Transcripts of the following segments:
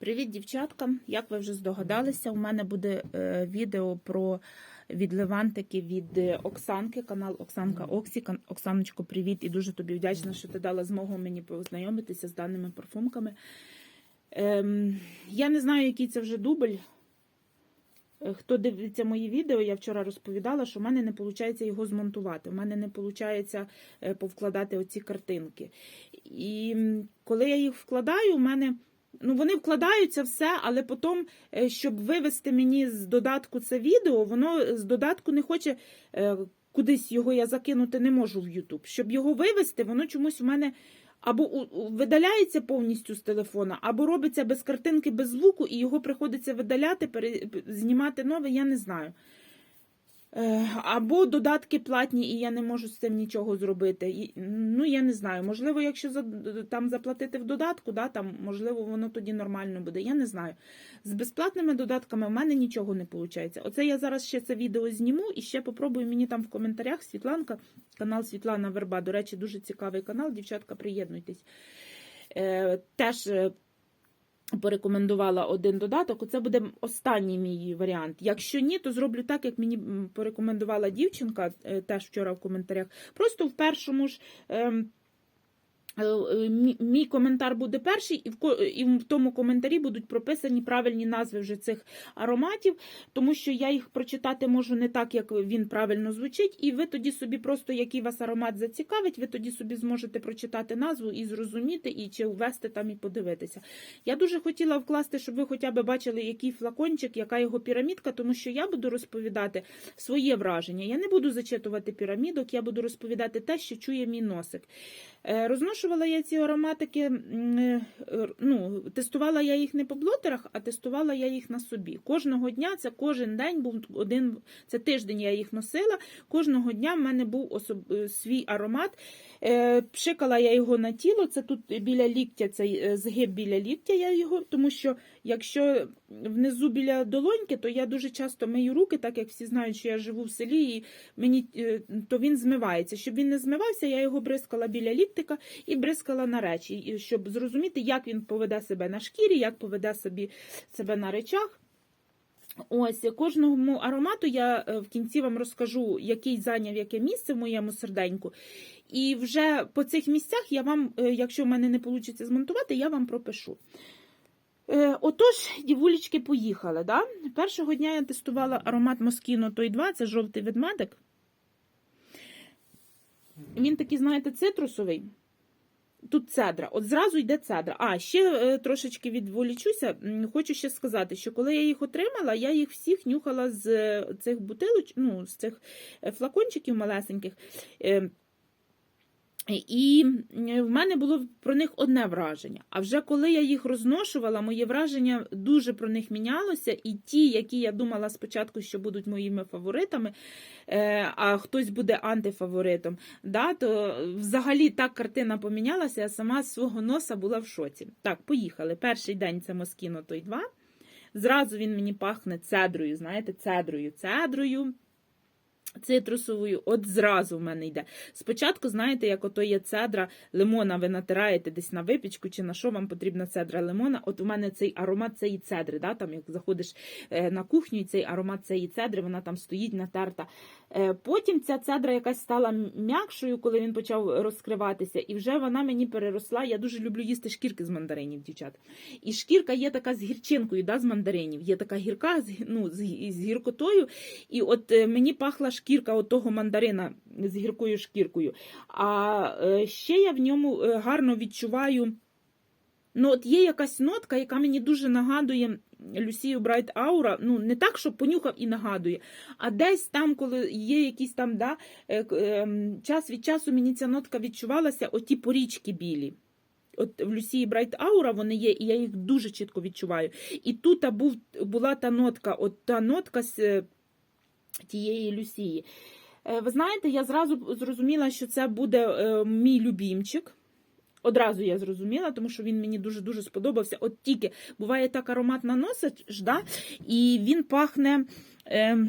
Привіт, дівчатка! Як ви вже здогадалися, у мене буде е, відео про відливантики від е, Оксанки, канал Оксанка Оксі. Оксаночко, привіт! І дуже тобі вдячна, що ти дала змогу мені познайомитися з даними парфумками. Ем, я не знаю, який це вже дубль. Е, Хто дивиться мої відео, я вчора розповідала, що в мене не виходить його змонтувати. У мене не виходить повкладати оці картинки. І коли я їх вкладаю, у мене. Ну, вони вкладаються все, але потім, е, щоб вивести мені з додатку це відео, воно з додатку не хоче е, кудись його я закинути не можу в YouTube. Щоб його вивести, воно чомусь у мене або видаляється повністю з телефона, або робиться без картинки, без звуку, і його приходиться видаляти, знімати нове, я не знаю. Е, Або додатки платні, і я не можу з цим нічого зробити. Ну, я не знаю. Можливо, якщо там заплатити в додатку, да, там, можливо, воно тоді нормально буде. Я не знаю. З безплатними додатками в мене нічого не виходить. Оце я зараз ще це відео зніму і ще попробую мені там в коментарях Світланка, канал Світлана Верба. До речі, дуже цікавий канал. Дівчатка, приєднуйтесь. Е, теж е, порекомендувала один додаток. Оце буде останній мій варіант. Якщо ні, то зроблю так, як мені порекомендувала дівчинка, е, теж вчора в коментарях. Просто в першому ж. Е, е, мі- Мій коментар буде перший, і в тому коментарі будуть прописані правильні назви вже цих ароматів, тому що я їх прочитати можу не так, як він правильно звучить, і ви тоді собі просто який вас аромат зацікавить, ви тоді собі зможете прочитати назву і зрозуміти, і чи ввести там і подивитися. Я дуже хотіла вкласти, щоб ви хоча б бачили, який флакончик, яка його пірамідка, тому що я буду розповідати своє враження. Я не буду зачитувати пірамідок, я буду розповідати те, що чує мій носик. Е, Розношувала я ці ароматики, е, ну, тестувала я їх не по блотерах, а тестувала я їх на собі. Кожного дня, це кожен день був один, це тиждень я їх носила. Кожного дня в мене був особ, е, свій аромат. Е, Пшикала я його на тіло, це тут біля ліктя, цей е, згиб біля ліктя я його, тому що якщо внизу біля долоньки, то я дуже часто мию руки, так як всі знають, що я живу в селі, і мені е, то він змивається. Щоб він не змивався, я його бризкала біля ліктика і бризкала на речі, щоб зрозуміти, як він поведе себе на шкірі, як поведе собі себе на речах. Ось кожному аромату я е, в кінці вам розкажу, який зайняв яке місце в моєму серденьку. І вже по цих місцях я вам, е, якщо в мене не вийде змонтувати, я вам пропишу. Е, Отож, дівулечки поїхали. Да? Першого дня я тестувала аромат Moschino Той 2, це жовтий ведмедик. Він такий, знаєте, цитрусовий. Тут цедра. От зразу йде цедра. А, ще е, трошечки відволічуся. Хочу ще сказати, що коли я їх отримала, я їх всіх нюхала з е, цих бутилоч, ну, з цих флакончиків малесеньких. І е, в мене було про них одне враження. А вже коли я їх розношувала, моє враження дуже про них мінялося. І ті, які я думала спочатку, що будуть моїми фаворитами, е, а хтось буде антифаворитом, да, то взагалі так картина помінялася, я сама з свого носа була в шоці. Так, поїхали. Перший день це Москіно той 2. Зразу він мені пахне цедрою, знаєте, цедрою, цедрою. Цитрусовою, от зразу в мене йде. Спочатку, знаєте, як ото є цедра лимона, ви натираєте десь на випічку, чи на що вам потрібна цедра лимона. От у мене цей аромат цієї цедри. Да? Там, як заходиш е, на кухню, і цей аромат цієї цедри, вона там стоїть натерта. Е, Потім ця цедра якась стала м'якшою, коли він почав розкриватися, і вже вона мені переросла. Я дуже люблю їсти шкірки з мандаринів, дівчат. І шкірка є така з гірчинкою, да, з мандаринів. Є така гірка ну, з гіркотою. І от е, мені пахла шкірка от того мандарина з гіркою шкіркою. А е, ще я в ньому е, гарно відчуваю. Ну, от є якась нотка, яка мені дуже нагадує Люсію Брайт Аура. Ну, не так, що понюхав і нагадує, а десь там, коли є якісь там, да, е, ем, час від часу мені ця нотка відчувалася, оті порічки білі. От в Люсії Брайт Аура вони є, і я їх дуже чітко відчуваю. І тут був, була та нотка, от та нотка з е, тієї Люсії. Е, Ви знаєте, я зразу зрозуміла, що це буде е, мій любімчик. Одразу я зрозуміла, тому що він мені дуже-дуже сподобався. От тільки буває так аромат наносиш, да? і він пахне е,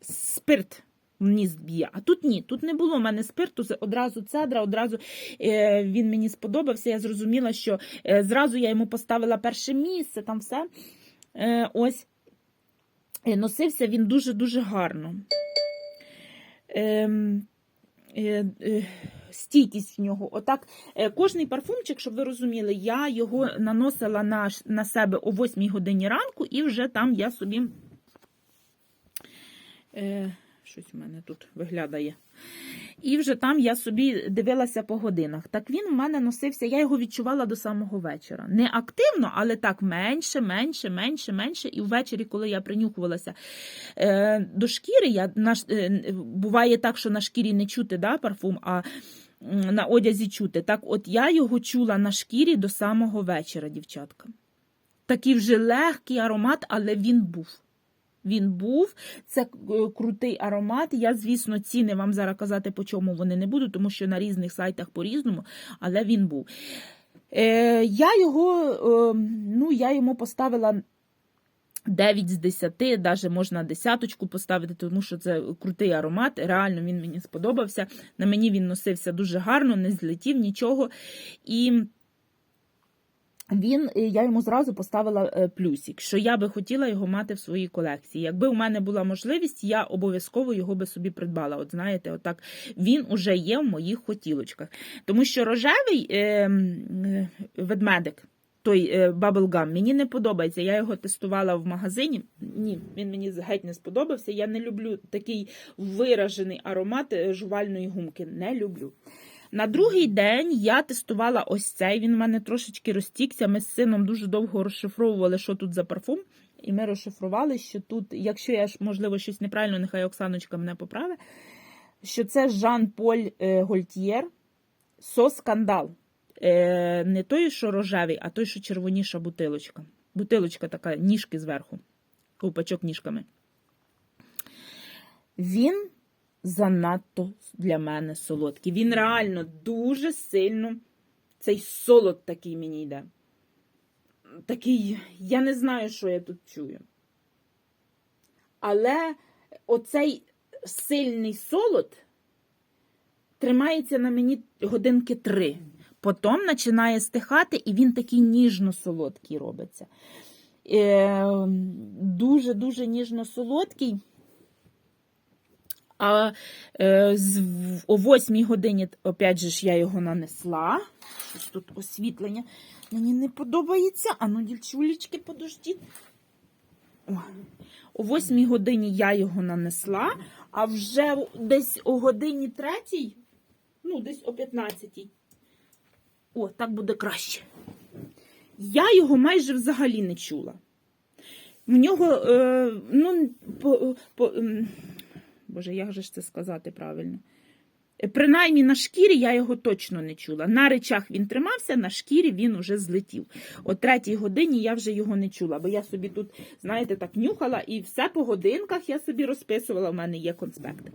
спирт. ніс б'є. А тут ні, тут не було в мене спирту, одразу цедра, одразу е, він мені сподобався. Я зрозуміла, що е, зразу я йому поставила перше місце, там все. Е, ось. Е, Носився він дуже-дуже гарно. Ем, е, е, стійкість в нього. Отак, е, кожний парфумчик, щоб ви розуміли, я його наносила на, на себе о 8 годині ранку, і вже там я собі. Е, щось у мене тут виглядає. І вже там я собі дивилася по годинах. Так він у мене носився, я його відчувала до самого вечора. Не активно, але так менше, менше, менше, менше. І ввечері, коли я принюхувалася е, до шкіри, я, на, е, буває так, що на шкірі не чути да, парфум, а на одязі чути. Так от я його чула на шкірі до самого вечора, дівчатка. Такий вже легкий аромат, але він був. Він був, це е, крутий аромат. Я, звісно, ціни вам зараз казати, по чому вони не буду, тому що на різних сайтах по-різному, але він був. Е, я його, е, ну, я йому поставила 9 з 10, навіть можна десяточку поставити, тому що це крутий аромат. Реально він мені сподобався. На мені він носився дуже гарно, не злетів нічого. І він, е, я йому зразу поставила е, плюсик, що я би хотіла його мати в своїй колекції. Якби у мене була можливість, я обов'язково його би собі придбала. От знаєте, отак він уже є в моїх хотілочках. Тому що рожевий е, е, ведмедик. Той е, Bubblegum, мені не подобається. Я його тестувала в магазині. Ні, він мені геть не сподобався. Я не люблю такий виражений аромат е, жувальної гумки. Не люблю. На другий день я тестувала ось цей. Він в мене трошечки розтікся. Ми з сином дуже довго розшифровували, що тут за парфум. І ми розшифрували, що тут, якщо я можливо, щось неправильно, нехай Оксаночка мене поправить, що це Жан-Поль е, Гольтьєр со скандал. Е, не той, що рожевий, а той, що червоніша бутилочка. Бутилочка така, ніжки зверху, ковпачок ніжками. Він занадто для мене солодкий. Він реально дуже сильно цей солод такий мені йде. Такий, я не знаю, що я тут чую. Але оцей сильний солод тримається на мені годинки три. Потім починає стихати, і він такий ніжно-солодкий робиться. Е, Дуже-дуже ніжно-солодкий. А е, о 8 годині, опять же ж, я його нанесла. Щось тут освітлення мені не подобається. А ну, дівчулечки, подождіть. О. О 8 годині я його нанесла, а вже десь о годині третій, ну, десь о 15. О, так буде краще. Я його майже взагалі не чула. В нього, е, ну, по, по, Боже, як же ж це сказати правильно? Е, Принаймні на шкірі я його точно не чула. На речах він тримався, на шкірі він уже злетів. О третій годині я вже його не чула, бо я собі тут, знаєте, так нюхала і все по годинках я собі розписувала, в мене є конспекти.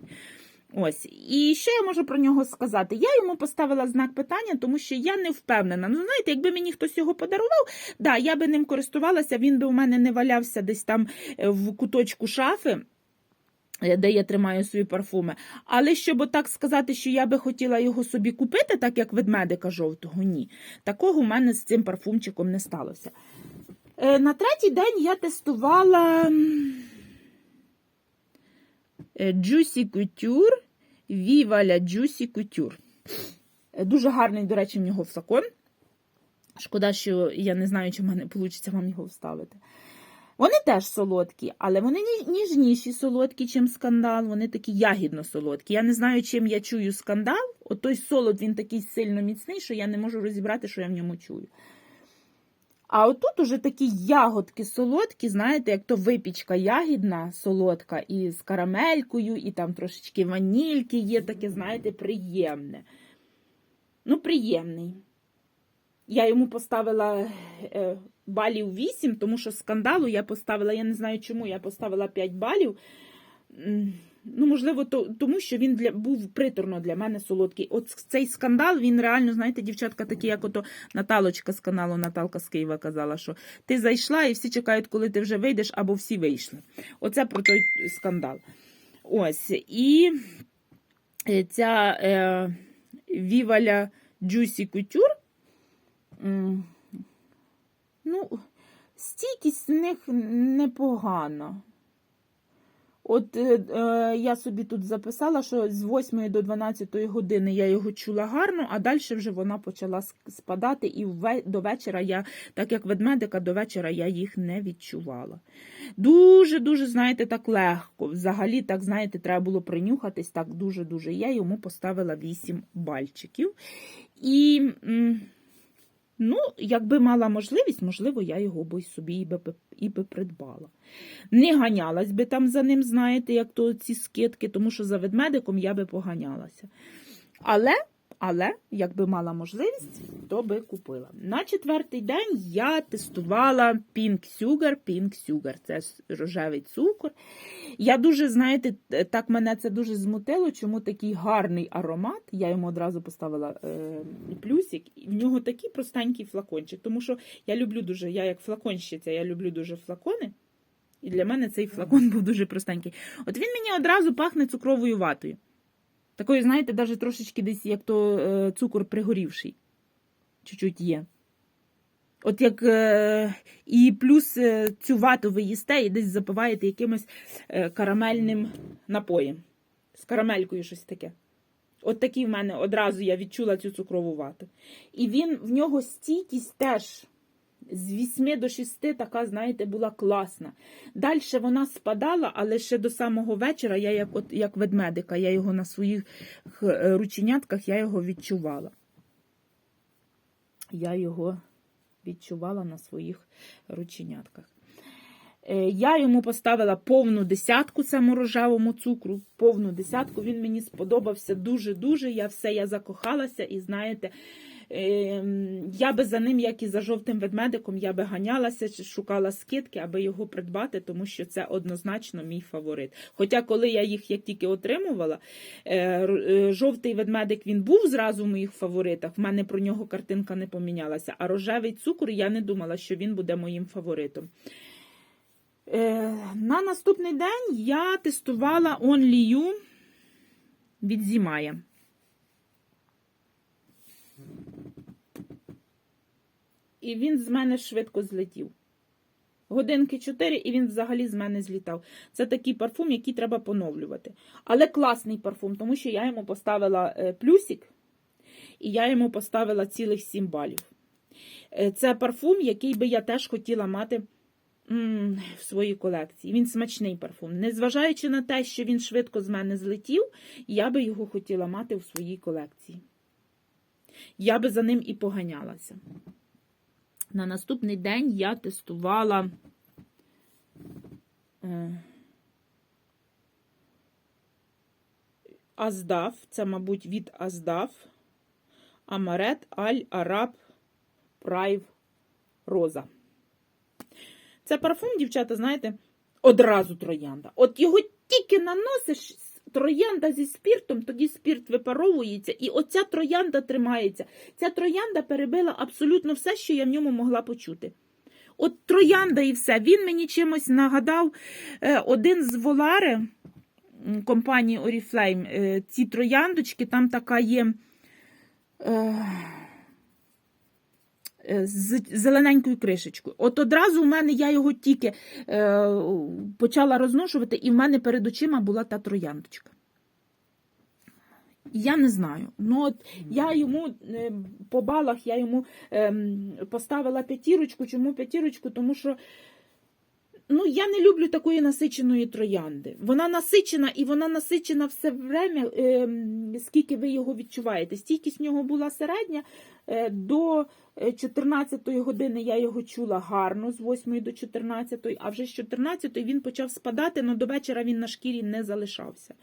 Ось, і що я можу про нього сказати? Я йому поставила знак питання, тому що я не впевнена. Ну, знаєте, якби мені хтось його подарував, да, я би ним користувалася, він би у мене не валявся десь там е, в куточку шафи. Е, Де я тримаю свої парфуми. Але щоб отак сказати, що я би хотіла його собі купити, так як ведмедика жовтого, ні. Такого у мене з цим парфумчиком не сталося. Е, На третій день я тестувала е, Juicy Couture Viva la Juicy Couture. Дуже гарний, до речі, в нього флакон. Шкода, що я не знаю, чи в мене вийде вам його вставити. Вони теж солодкі, але вони ніжніші солодкі, чим скандал. Вони такі ягідно солодкі. Я не знаю, чим я чую скандал. От той солод він такий сильно міцний, що я не можу розібрати, що я в ньому чую. А отут уже такі ягодки солодкі, знаєте, як то випічка ягідна, солодка, і з карамелькою, і там трошечки ванільки є, таке, знаєте, приємне. Ну, приємний. Я йому поставила е, балів 8, тому що скандалу я поставила, я не знаю чому, я поставила 5 балів. Ну, можливо, то, тому що він для, був приторно для мене солодкий. От цей скандал, він реально, знаєте, дівчатка, такі, як ото Наталочка з каналу Наталка з Києва казала, що ти зайшла і всі чекають, коли ти вже вийдеш, або всі вийшли. Оце про той скандал. Ось. І е, ця е, Віваля Juicy Couture. Ну, стійкість в них непогана. От е, е, я собі тут записала, що з 8 до 12 години я його чула гарно, а далі вже вона почала спадати, і до вечора я, так як ведмедика, до вечора я їх не відчувала. Дуже-дуже, знаєте, так легко. Взагалі, так, знаєте, треба було принюхатись так дуже-дуже. Я йому поставила 8 бальчиків. І. Ну, якби мала можливість, можливо, я його би собі і би, і би придбала. Не ганялась би там за ним, знаєте, як то ці скидки, тому що за ведмедиком я би поганялася. Але, але, якби мала можливість, то би купила. На четвертий день я тестувала Pink Sugar, Pink Sugar. Це рожевий цукор. Я дуже, знаєте, так мене це дуже змутило, чому такий гарний аромат. Я йому одразу поставила е, плюсик, в нього такий простенький флакончик, тому що я люблю дуже, я як флаконщиця, я люблю дуже флакони. І для мене цей флакон був дуже простенький. От він мені одразу пахне цукровою ватою. Такою, знаєте, навіть трошечки десь як то е, цукор пригорівший. Чуть-чуть є. От як е, і плюс е, цю вату ви їсте і десь запиваєте якимось карамельним напоєм. З карамелькою щось таке. От такий в мене одразу я відчула цю цукрову вату. І він в нього стійкість теж з 8 до 6 така, знаєте, була класна. Далі вона спадала, але ще до самого вечора, я як, от, як ведмедика, я його на своїх е, рученятках я його відчувала. Я його відчувала на своїх рученятках. Е, Я йому поставила повну десятку цьому рожевому цукру, повну десятку. Він мені сподобався дуже-дуже. Я все я закохалася, і знаєте, я би за ним, як і за жовтим ведмедиком, я би ганялася, шукала скидки, аби його придбати, тому що це однозначно мій фаворит. Хоча, коли я їх як тільки отримувала, е, е, жовтий ведмедик він був зразу в моїх фаворитах. В мене про нього картинка не помінялася. А рожевий цукор я не думала, що він буде моїм фаворитом. Е, на наступний день я тестувала Only від Зімая. І він з мене швидко злетів. Годинки 4, і він взагалі з мене злітав. Це такий парфум, який треба поновлювати. Але класний парфум, тому що я йому поставила е, плюсик, і я йому поставила цілих 7 балів. Е, Це парфум, який би я теж хотіла мати в своїй колекції. Він смачний парфум. Незважаючи на те, що він швидко з мене злетів, я би його хотіла мати в своїй колекції. Я би за ним і поганялася. На наступний день я тестувала. е, Аздав, це, мабуть, від Аздав. Амарет Аль Араб Прайв Роза. Це парфум, дівчата, знаєте, одразу троянда. От його тільки наносиш, троянда зі спіртом, тоді спірт випаровується, і оця троянда тримається. Ця троянда перебила абсолютно все, що я в ньому могла почути. От троянда і все. Він мені чимось нагадав е, один з Волари компанії Oriflame. е, Ці трояндочки, там така є. Е, з зелененькою кришечкою. От одразу у мене я його тільки е, почала розношувати, і в мене перед очима була та трояндочка. Я не знаю. Ну, от я йому е, по балах я йому ем, поставила п'ятірочку. Чому п'ятірочку? Тому що ну, я не люблю такої насиченої троянди. Вона насичена і вона насичена все время, ем, скільки ви його відчуваєте. Стійкість в нього була середня. Е, До 14 години я його чула гарно, з 8 до 14, а вже з 14 він почав спадати, але до вечора він на шкірі не залишався.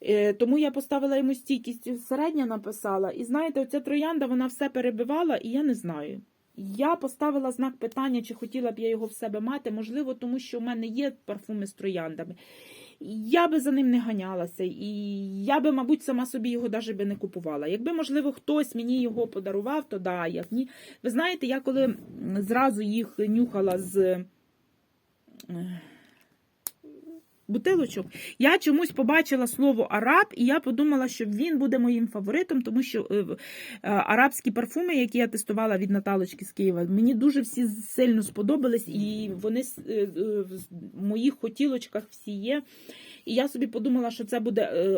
Е, Тому я поставила йому стійкість середня написала. І знаєте, оця троянда вона все перебивала, і я не знаю. Я поставила знак питання, чи хотіла б я його в себе мати. Можливо, тому що в мене є парфуми з трояндами. Я би за ним не ганялася, і я би, мабуть, сама собі його навіть би не купувала. Якби, можливо, хтось мені його подарував, то да, як ні. Ви знаєте, я коли зразу їх нюхала з е, бутилочок, я чомусь побачила слово араб, і я подумала, що він буде моїм фаворитом, тому що е, е, арабські парфуми, які я тестувала від Наталочки з Києва, мені дуже всі сильно сподобались, і вони е, в моїх хотілочках всі є. І я собі подумала, що це буде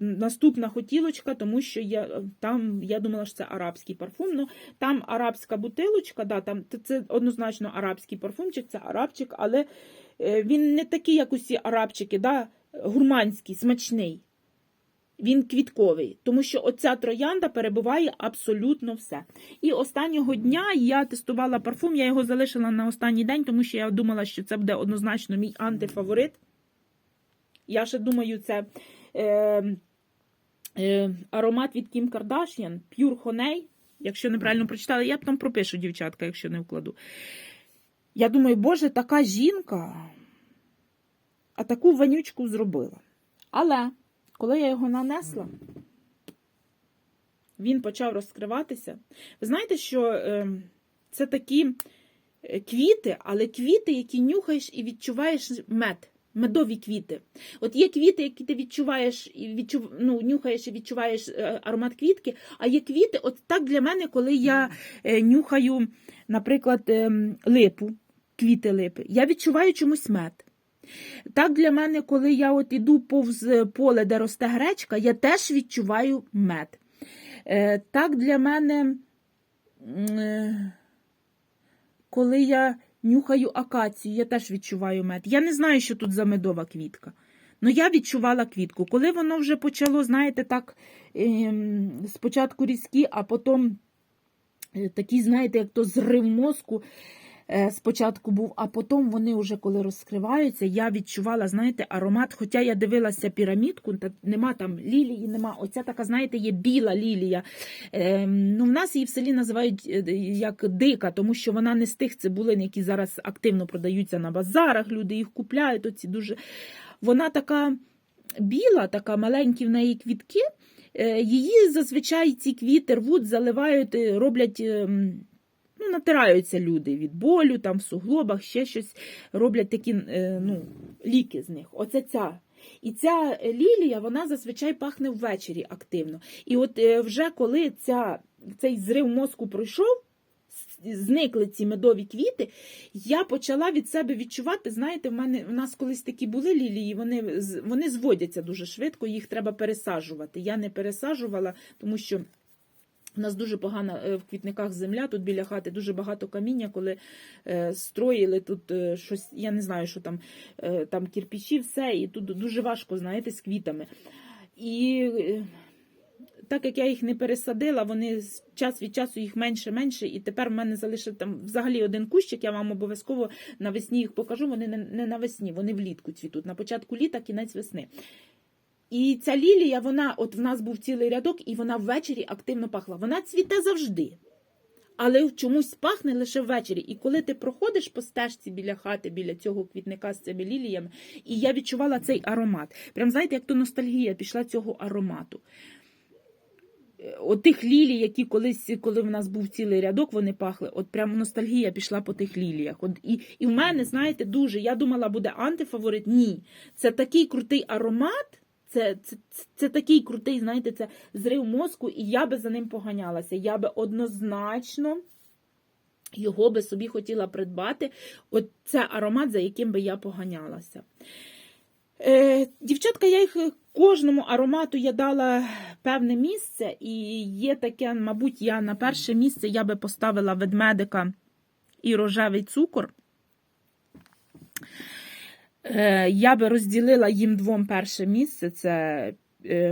наступна хотілочка, тому що я там я думала, що це арабський парфум. Ну там арабська бутилочка, да, там це- однозначно арабський парфумчик, це арабчик, але він не такий, як усі арабчики, да, гурманський, смачний. Він квітковий, тому що оця троянда перебуває абсолютно все. І останнього дня я тестувала парфум, я його залишила на останній день, тому що я думала, що це буде однозначно мій антифаворит. Я ще думаю, це е, е, аромат від Kim Kardashian, Pure Honey. Якщо неправильно прочитала, я потім пропишу, дівчатка, якщо не вкладу. Я думаю, боже, така жінка, а таку вонючку зробила. Але коли я його нанесла, він почав розкриватися. Ви знаєте, що е, це такі е, квіти, але квіти, які нюхаєш і відчуваєш мед. Медові квіти. От є квіти, які ти відчуваєш відчув, ну, нюхаєш і відчуваєш е, аромат квітки, а є квіти, от так для мене, коли я е, нюхаю, наприклад, ем, липу, квіти липи, я відчуваю чомусь мед. Так для мене, коли я от іду повз поле, де росте гречка, я теж відчуваю мед. Е, Так для мене, е, коли я нюхаю акацію, я теж відчуваю мед. Я не знаю, що тут за медова квітка. Ну, я відчувала квітку. Коли воно вже почало, знаєте, так, ем, спочатку різкі, а потім е, такий, знаєте, як то зрив мозку спочатку був, а потім вони вже коли розкриваються, я відчувала, знаєте, аромат. Хоча я дивилася пірамідку, та нема там лілії, нема. Оця така, знаєте, є біла лілія. Е, ну, в нас її в селі називають е, як дика, тому що вона не з тих цибулин, які зараз активно продаються на базарах. Люди їх купляють. Оці дуже... Вона така біла, така маленькі в неї квітки. Е, Її зазвичай ці квіти рвуть, заливають, е, роблять. Ну, натираються люди від болю, там в суглобах, ще щось роблять такі е, ну, ліки з них. Оце ця. І ця лілія, вона зазвичай пахне ввечері активно. І от е, вже коли ця, цей зрив мозку пройшов, зникли ці медові квіти, я почала від себе відчувати. Знаєте, в мене в нас колись такі були лілії, вони, вони зводяться дуже швидко, їх треба пересаджувати. Я не пересаджувала, тому що. У нас дуже погана е, в квітниках земля, тут біля хати дуже багато каміння, коли е, строїли тут е, щось, я не знаю, що там, е, там кірпічі, все, і тут дуже важко, знаєте, з квітами. І е, так як я їх не пересадила, вони час від часу їх менше-менше, і тепер в мене залишив там взагалі один кущик, я вам обов'язково навесні їх покажу. Вони не, не навесні, вони влітку цвітуть. На початку літа, кінець весни. І ця лілія, вона, от в нас був цілий рядок, і вона ввечері активно пахла. Вона цвіте завжди. Але чомусь пахне лише ввечері. І коли ти проходиш по стежці біля хати, біля цього квітника з цими ліліями, і я відчувала цей аромат. Прям знаєте, як то ностальгія пішла цього аромату. Е, От тих лілій, які колись, коли в нас був цілий рядок, вони пахли. От прям ностальгія пішла по тих ліліях. От, і, і в мене, знаєте, дуже. Я думала, буде антифаворит. Ні. Це такий крутий аромат. Це, це, це, це такий крутий, знаєте, це зрив мозку, і я би за ним поганялася. Я би однозначно його би собі хотіла придбати. От це аромат, за яким би я поганялася. Е, дівчатка, я їх кожному аромату я дала певне місце, і є таке, мабуть, я на перше місце я би поставила ведмедика і рожевий цукор. Е, Я би розділила їм двом перше місце. Це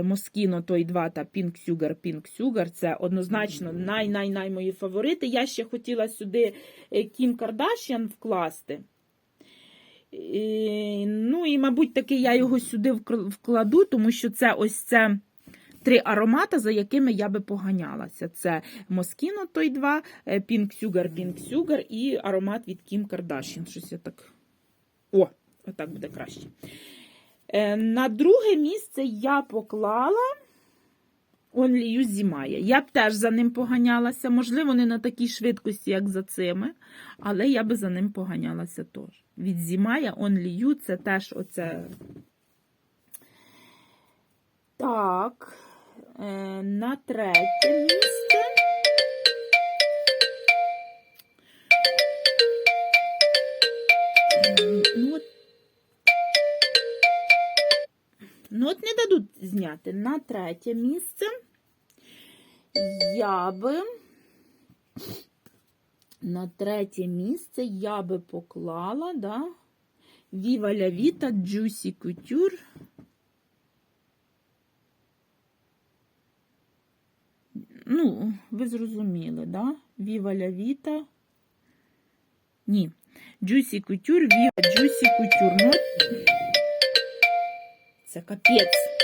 Москіно той 2 та Pink Sugar, Pink Sugar. Це однозначно най-най-най мої фаворити. Я ще хотіла сюди е, Кім Кардашян вкласти. І, ну і, мабуть, таки я його сюди вкладу, тому що це ось це три аромати, за якими я би поганялася. Це Москіно той 2, е, Pink Sugar, Pink Sugar і аромат від Кім Кардашян. Щось я так. О, Отак буде краще. Е, на друге місце я поклала Only Use Зімає. Я б теж за ним поганялася. Можливо, не на такій швидкості, як за цими, але я би за ним поганялася теж. Від Зімая Only You це теж оце. Так, е, на третє місце. От не дадуть зняти. На третє місце я би. На третє місце я би поклала, да, Viva la Vita Juicy Couture. Ну, ви зрозуміли, да? Viva la Vita. Ні. Juicy Couture, Viva Juicy Couture. Ну, капець.